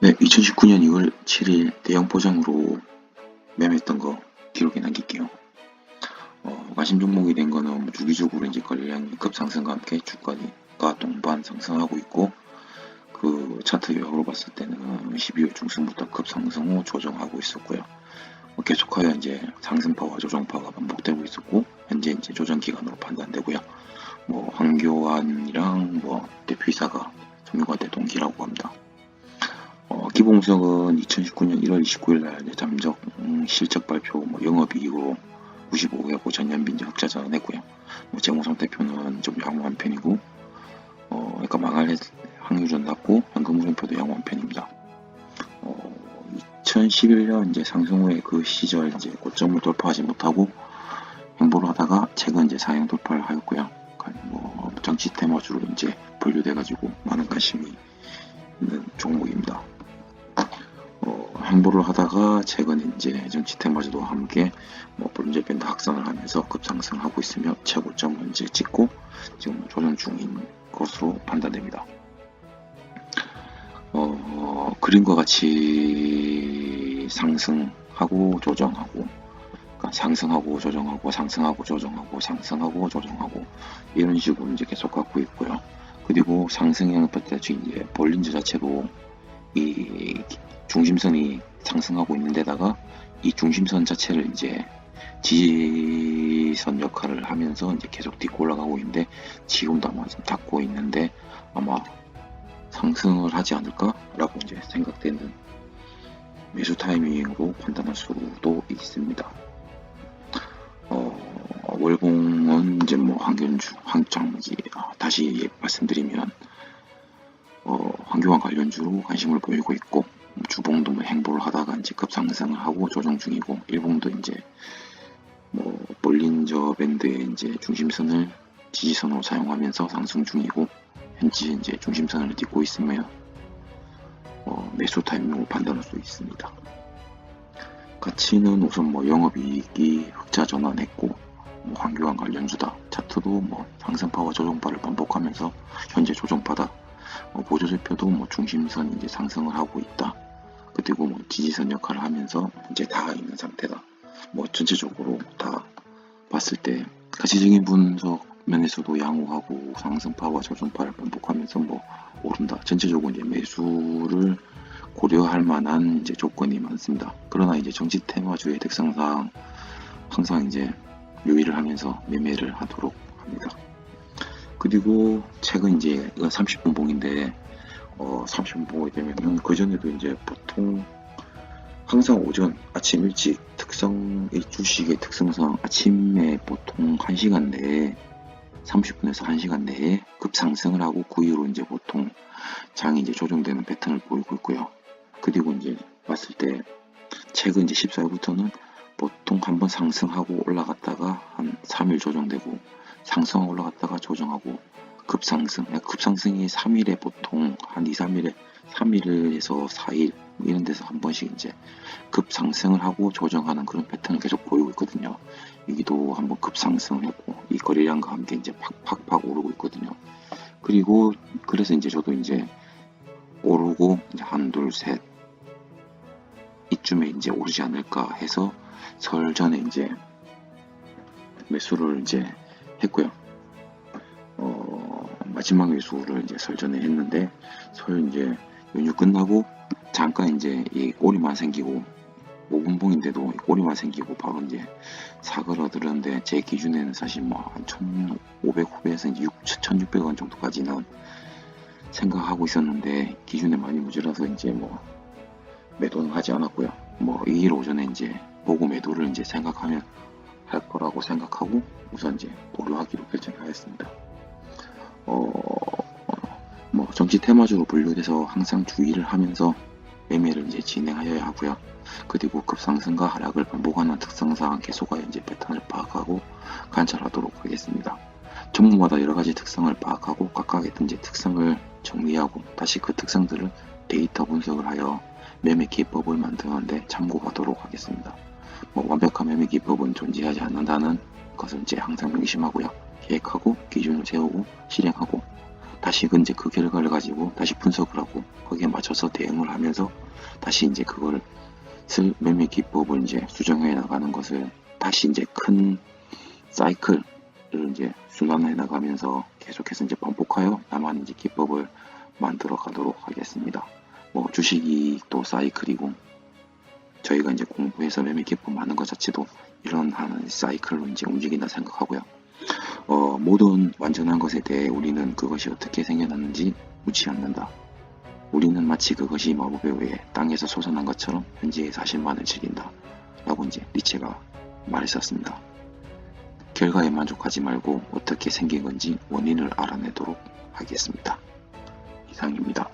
네, 2019년 2월 7일 대형 포장으로 매매했던 거 기록에 남길게요. 어, 관심 종목이 된 거는 뭐 주기적으로 이제 거래량이 급상승과 함께 주가가 동반 상승하고 있고 그 차트 요약으로 봤을 때는 12월 중순부터 급상승 후 조정하고 있었고요. 뭐 계속하여 이제 상승파와 조정파가 반복되고 있었고 현재 이제 조정 기간으로 판단되고요. 뭐 황교안이랑 뭐 대표이사가 종료가 된 동기라고 합니다. 어, 기봉석은 2019년 1월 29일 날 잠적 음, 실적 발표, 뭐 영업이익으로 95회고 전년비 이제 흑자 전환했고요. 뭐 재무상태표는 좀 양호한 편이고, 어, 그러니까 망할 해- 확률은 낮고 현금 흐름표도 양호한 편입니다. 어, 2011년 이제 상승 후에 그 시절 이제 고점을 돌파하지 못하고 행보를 하다가 최근 이제 상향 돌파를 하였고요. 그러니까 뭐 정치 테마주로 이제 분류돼가지고 많은 관심이 있는 종목입니다. 어, 행보를 하다가 최근 이제 정치 테마주도 함께 뭐 브론즈 밴드 확산을 하면서 급상승하고 있으며 최고점을 이제 찍고 지금 조정 중인 것으로 판단됩니다. 어, 그림과 같이 상승하고 조정하고 그러니까 상승하고 조정하고 상승하고 조정하고 상승하고 조정하고 이런 식으로 이제 계속 갖고 있고요. 그리고 상승형 패턴이 이제 볼린저 자체로 이 중심선이 상승하고 있는 데다가 이 중심선 자체를 이제 지지선 역할을 하면서 이제 계속 딛고 올라가고 있는데 지금도 아마 지금 닫고 있는데 아마 상승을 하지 않을까라고 이제 생각되는 매수 타이밍으로 판단할 수도 있습니다. 어, 월봉은 이제 뭐 환경주, 황장무지 아, 다시 말씀드리면 어, 환경과 관련주로 관심을 보이고 있고 주봉도 뭐 행보를 하다가 이제 급상승을 하고 조정 중이고 일봉도 이제 뭐 볼린저 밴드의 이제 중심선을 지지선으로 사용하면서 상승 중이고 현재 이제 중심선을 딛고 있으며 어, 매수 타이밍으로 판단할 수 있습니다. 가치는 우선 뭐 영업이익이 흑자 전환했고 뭐 환경과 관련주다 차트도 뭐 상승파와 조정파를 반복하면서 현재 조정파다 어, 보조대표도 뭐 중심선 이제 상승을 하고 있다. 그리고 뭐 지지선 역할을 하면서 이제 다 있는 상태다. 뭐 전체적으로 다 봤을 때 가치적인 분석 면에서도 양호하고 상승파와 조정파를 반복하면서 뭐 오른다. 전체적으로 이제 매수를 고려할 만한 이제 조건이 많습니다. 그러나 이제 정치 테마주의 특성상 항상 이제 유의를 하면서 매매를 하도록 합니다. 그리고 최근 이제 이건 30분 봉인데 어 30분 봉이 되면은 그 전에도 이제 보통 항상 오전 아침 일찍 특성 이 주식의 특성상 아침에 보통 1시간 내에 30분에서 1시간 내에 급상승을 하고 그 이후로 이제 보통 장이 이제 조정되는 패턴을 보이고 있고요. 그리고 이제 봤을 때 최근 이제 14일부터는 보통 한번 상승하고 올라갔다가 한 3일 조정되고 상승하고 올라갔다가 조정하고 급상승 급상승이 3일에 보통 한 2, 3일에 3일에서 4일 뭐 이런 데서 한 번씩 이제 급상승을 하고 조정하는 그런 패턴을 계속 보이고 있거든요. 여기도 한번 급상승했고 이 거래량과 함께 이제 팍팍팍 오르고 있거든요. 그리고 그래서 이제 저도 이제 오르고 이제 한, 둘, 셋 이쯤에 이제 오르지 않을까 해서 설 전에 이제 매수를 이제 했고요. 어, 마지막 매수를 이제 설 전에 했는데 설 이제 연휴 끝나고 잠깐 이제 이 꼬리만 생기고 5분봉인데도 꼬리만 생기고 바로 이제 사그러들었는데 제 기준에는 사실 뭐한 1,500 후배에서 이제 6,600원 정도까지는 생각하고 있었는데 기준에 많이 무질라서 이제 뭐 매도는 하지 않았고요. 뭐 이일 오전에 이제 보고 매도를 이제 생각하면 할 거라고 생각하고 우선 이제 보류하기로 결정하였습니다. 어, 뭐 정치 테마주로 분류돼서 항상 주의를 하면서 매매를 이제 진행하여야 하고요. 그리고 급상승과 하락을 반복하는 특성상 계속하여 이제 패턴을 파악하고 관찰하도록 하겠습니다. 종목마다 여러 가지 특성을 파악하고 각각의 이제 특성을 정리하고 다시 그 특성들을 데이터 분석을 하여 매매 기법을 만드는데 참고하도록 하겠습니다. 뭐 완벽한 매매 기법은 존재하지 않는다는 것을 이제 항상 명심하고요. 계획하고 기준을 세우고 실행하고 다시 그 이제 그 결과를 가지고 다시 분석을 하고 거기에 맞춰서 대응을 하면서 다시 이제 그걸 슬 매매 기법을 이제 수정해 나가는 것을 다시 이제 큰 사이클을 이제 순환해 나가면서 계속해서 이제 반복하여 나만 이제 기법을 만들어 가도록 하겠습니다. 뭐 주식 이익도 사이클이고 저희가 이제 공부해서 매매 기법 많은 것 자체도 이런 하나의 사이클로 이제 움직인다 생각하고요. 어, 모든 완전한 것에 대해 우리는 그것이 어떻게 생겨났는지 묻지 않는다. 우리는 마치 그것이 마법의 의해 땅에서 솟아난 것처럼 현재의 사실만을 즐긴다. 라고 이제 니체가 말했었습니다. 결과에 만족하지 말고 어떻게 생긴 건지 원인을 알아내도록 하겠습니다. 이상입니다.